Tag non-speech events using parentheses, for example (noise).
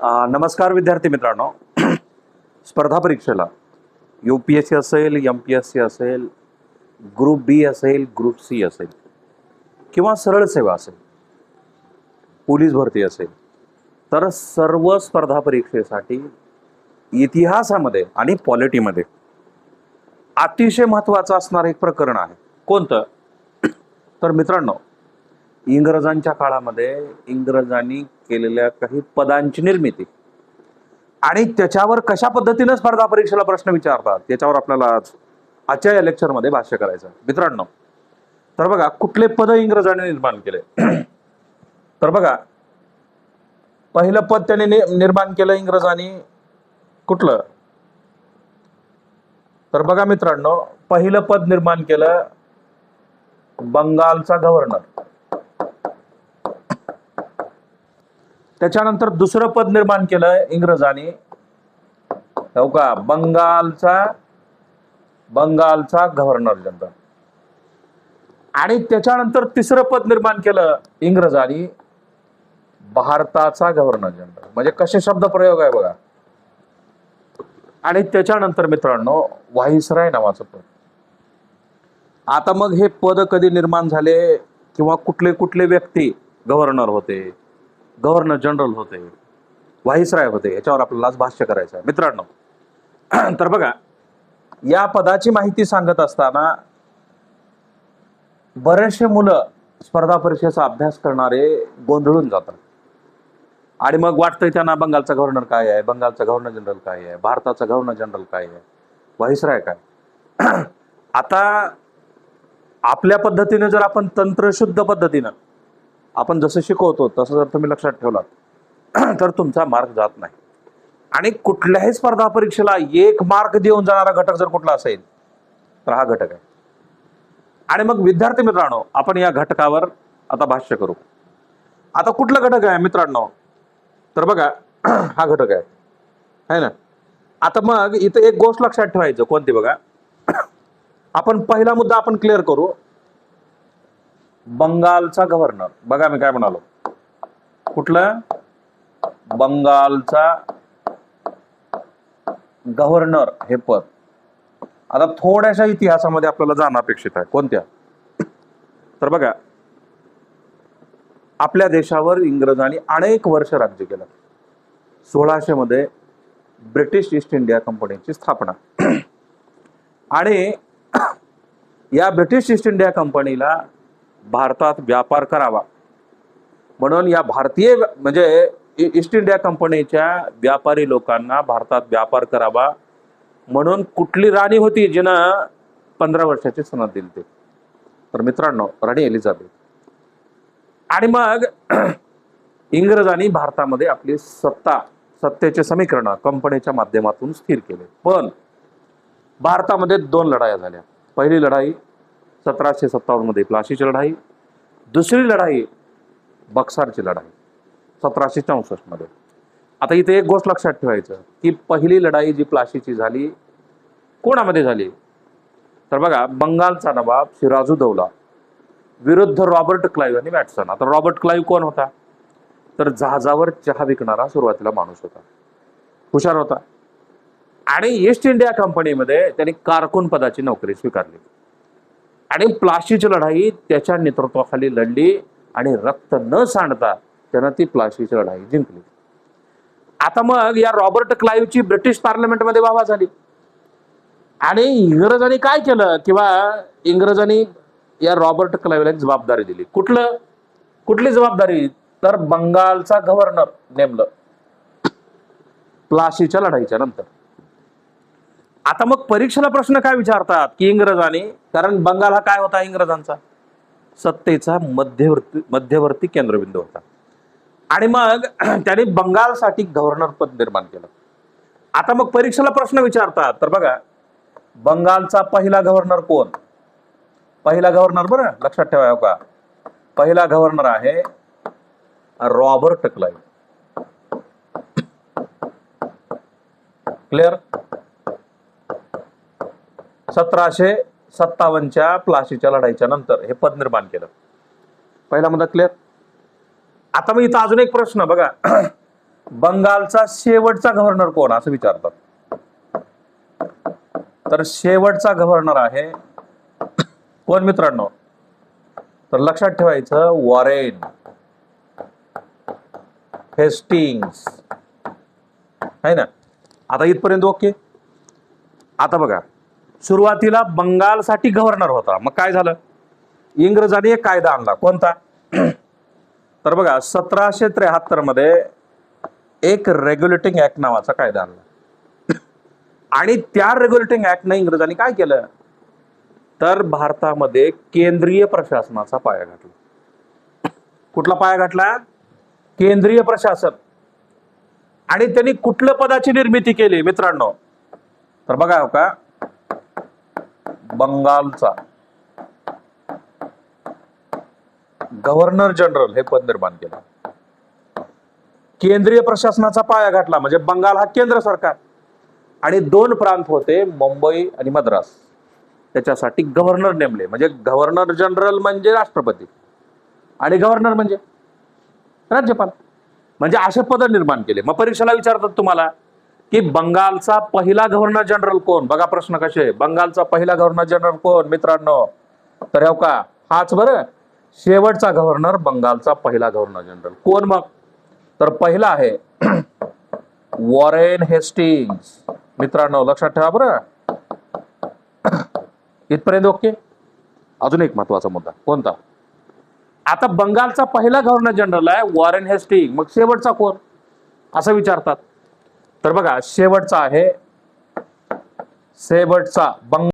नमस्कार विद्यार्थी मित्रांनो. स्पर्धा परीक्षेला. यू पी एस सी असेल एम पी एस सी असेल ग्रुप बी असेल ग्रुप सी असेल किंवा सरळ सेवा असेल पोलीस भरती असेल तर सर्व स्पर्धा परीक्षेसाठी इतिहासामध्ये आणि पॉलिटीमध्ये अतिशय महत्त्वाचं असणारं एक प्रकरण आहे. कोणतं? तर मित्रांनो इंग्रजांच्या काळामध्ये इंग्रजांनी केलेल्या काही पदांची निर्मिती. आणि त्याच्यावर कशा पद्धतीनं स्पर्धा परीक्षेला प्रश्न विचारतात त्याच्यावर आपल्याला आज आजच्या या लेक्चरमध्ये भाष्य करायचं मित्रांनो तर बघा कुठले पद इंग्रजांनी निर्माण केले? (clears throat) तर बघा पहिलं पद त्याने निर्माण केलं इंग्रजांनी. कुठलं? तर बघा मित्रांनो पहिलं पद निर्माण केलं बंगालचा गव्हर्नर त्याच्यानंतर दुसरं पद निर्माण केलं इंग्रजांनी. हो का? बंगालचा बंगालचा गव्हर्नर जनरल. आणि त्याच्यानंतर तिसरं पद निर्माण केलं इंग्रजांनी भारताचा गव्हर्नर जनरल म्हणजे कसे शब्द प्रयोग आहे बघा. आणि त्याच्यानंतर मित्रांनो व्हाईसराय नावाचं पद. आता मग हे पद कधी निर्माण झाले किंवा कुठले कुठले व्यक्ती गव्हर्नर होते? गव्हर्नर जनरल होते व्हाईसराय होते याच्यावर आपल्याला आज भाष्य करायचं आहे. मित्रांनो (clears throat) तर बघा या पदाची माहिती सांगत असताना बरेचसे मुलं स्पर्धा परीक्षेचा अभ्यास करणारे गोंधळून जातात. आणि मग वाटतंय त्यांना बंगालचा गव्हर्नर काय आहे बंगालचा गव्हर्नर जनरल काय आहे भारताचा गव्हर्नर जनरल काय आहे व्हाईसराय काय (clears throat) आता आपल्या पद्धतीने जर आपण तंत्रशुद्ध पद्धतीनं आपण जसं शिकवतो तसं जर तुम्ही लक्षात ठेवलात (clears throat) तर तुमचा मार्क जात नाही. आणि कुठल्याही स्पर्धा परीक्षेला एक मार्क देऊन जाणारा घटक जर कुठला असेल तर हा घटक आहे. आणि मग विद्यार्थी मित्रांनो आपण या घटकावर आता भाष्य करू. आता कुठला घटक आहे मित्रांनो? तर बघा (clears throat) हा घटक आहे. है ना? आता मग इथं एक गोष्ट लक्षात ठेवायचं कोणती बघा? (clears throat) आपण पहिला मुद्दा आपण क्लिअर करू. बंगालचा गव्हर्नर बघा मी काय म्हणालो. कुठलं? बंगालचा गव्हर्नर हे पद. आता थोड्याशा इतिहासामध्ये आपल्याला जाणं अपेक्षित आहे. कोणत्या? तर बघा आपल्या देशावर इंग्रजांनी अनेक वर्ष राज्य केलं. सोळाशे मध्ये ब्रिटिश ईस्ट इंडिया कंपनीची स्थापना. आणि या ब्रिटिश ईस्ट इंडिया कंपनीला भारतात व्यापार करावा. म्हणून या भारतीय म्हणजे ईस्ट इंडिया कंपनीच्या व्यापारी लोकांना भारतात व्यापार करावा म्हणून कुठली राणी होती जिनं पंधरा वर्षाची सनद दिली ते तर मित्रांनो राणी एलिझाबेथ. आणि मग (clears throat) इंग्रजांनी भारतामध्ये आपली सत्ता सत्तेचे समीकरण कंपनीच्या माध्यमातून स्थिर केले. पण भारतामध्ये दोन लढाया झाल्या. पहिली लढाई सतराशे सत्तावन्नमध्ये प्लाशीची लढाई दुसरी लढाई बक्सारची लढाई सतराशे चौसष्टमध्ये. आता इथे एक गोष्ट लक्षात ठेवायचं की पहिली लढाई जी प्लाशीची झाली कोणामध्ये झाली? तर बघा बंगालचा नवाब सिराजुद्दौला विरुद्ध रॉबर्ट क्लाईव्ह आणि वॅटसन आता रॉबर्ट क्लाईव्ह कोण होता? तर जहाजावर चहा विकणारा सुरुवातीला माणूस होता. हुशार होता. आणि ईस्ट इंडिया कंपनीमध्ये त्यांनी कारकून पदाची नोकरी स्वीकारली. आणि प्लाशीची लढाई त्याच्या नेतृत्वाखाली लढली आणि रक्त न सांडता त्यानं ती प्लाशीची लढाई जिंकली. आता मग या रॉबर्ट क्लाईव्हची ब्रिटिश पार्लमेंटमध्ये वावा झाली. आणि इंग्रजांनी काय केलं? किंवा इंग्रजांनी या रॉबर्ट क्लाईव्हला एक जबाबदारी दिली. कुठलं? कुठली जबाबदारी? तर बंगालचा गव्हर्नर नेमलं. प्लाशीच्या लढाईच्या नंतर. आता मग परीक्षेला प्रश्न काय विचारतात की इंग्रजांनी? कारण बंगाल हा काय होता इंग्रजांचा? सत्तेचा मध्यवर्ती मध्यवर्ती केंद्रबिंदू होता. आणि मग (clears throat) त्याने बंगालसाठी गव्हर्नर पद निर्माण केलं. आता मग परीक्षेला प्रश्न विचारतात. तर बघा बंगालचा पहिला गव्हर्नर कोण? पहिला गव्हर्नर बरं लक्षात ठेवा हो का? पहिला गव्हर्नर आहे रॉबर्ट क्लाईव्ह क्लिअर (clears throat) सतराशे सत्तावन्नच्या प्लाशीच्या लढाईच्या नंतर हे पद निर्माण केलं. पहिला मुद्दा क्लिअर आता मग इथं अजून एक प्रश्न बघा. (clears throat) बंगालचा शेवटचा गव्हर्नर कोण? असं विचारतात. तर शेवटचा गव्हर्नर आहे (clears throat) कोण मित्रांनो? तर लक्षात ठेवायचं वॉरेन. हेस्टिंग्स. आहे ना? आता इथपर्यंत ओके? आता बघा. सुरुवातीला बंगालसाठी गव्हर्नर होता. मग काय झालं? इंग्रजांनी एक कायदा आणला. कोणता? (clears throat) तर बघा सतराशे त्र्याहत्तरमध्ये एक रेग्युलेटिंग ऍक्ट नावाचा कायदा आणला. (clears throat) आणि त्या रेग्युलेटिंग ऍक्टने इंग्रजांनी काय केलं? तर भारतामध्ये केंद्रीय प्रशासनाचा पाया घातला. (clears throat) कुठला पाया घातला? केंद्रीय प्रशासन. आणि त्यांनी कुठल्या पदाची निर्मिती केली मित्रांनो? तर बघा हो का बंगालचा. गव्हर्नर जनरल हे पद निर्माण केलं. केंद्रीय प्रशासनाचा पाया घातला म्हणजे बंगाल हा केंद्र सरकार. आणि दोन प्रांत होते मुंबई आणि मद्रास. त्याच्यासाठी गव्हर्नर नेमले. म्हणजे गव्हर्नर जनरल म्हणजे राष्ट्रपती. आणि गव्हर्नर म्हणजे राज्यपाल. म्हणजे असे पद निर्माण केले. मग परीक्षेला विचारतात तुम्हाला की बंगालचा पहिला गव्हर्नर जनरल कोण? बघा प्रश्न कसे बंगालचा पहिला गव्हर्नर जनरल कोण? मित्रांनो तर हो का? हाच बरं. शेवटचा गव्हर्नर बंगालचा पहिला गव्हर्नर जनरल. कोण मग? तर पहिला आहे (clears throat) वॉरेन हेस्टिंग्स. मित्रांनो लक्षात ठेवा बरं. (clears throat) इथपर्यंत ओके? अजून एक महत्त्वाचा मुद्दा. कोणता? आता बंगालचा पहिला गव्हर्नर जनरल आहे वॉरेन हेस्टिंग. मग शेवटचा कोण? असं विचारतात. तर बघा शेवटचा आहे. शेवटचा बंग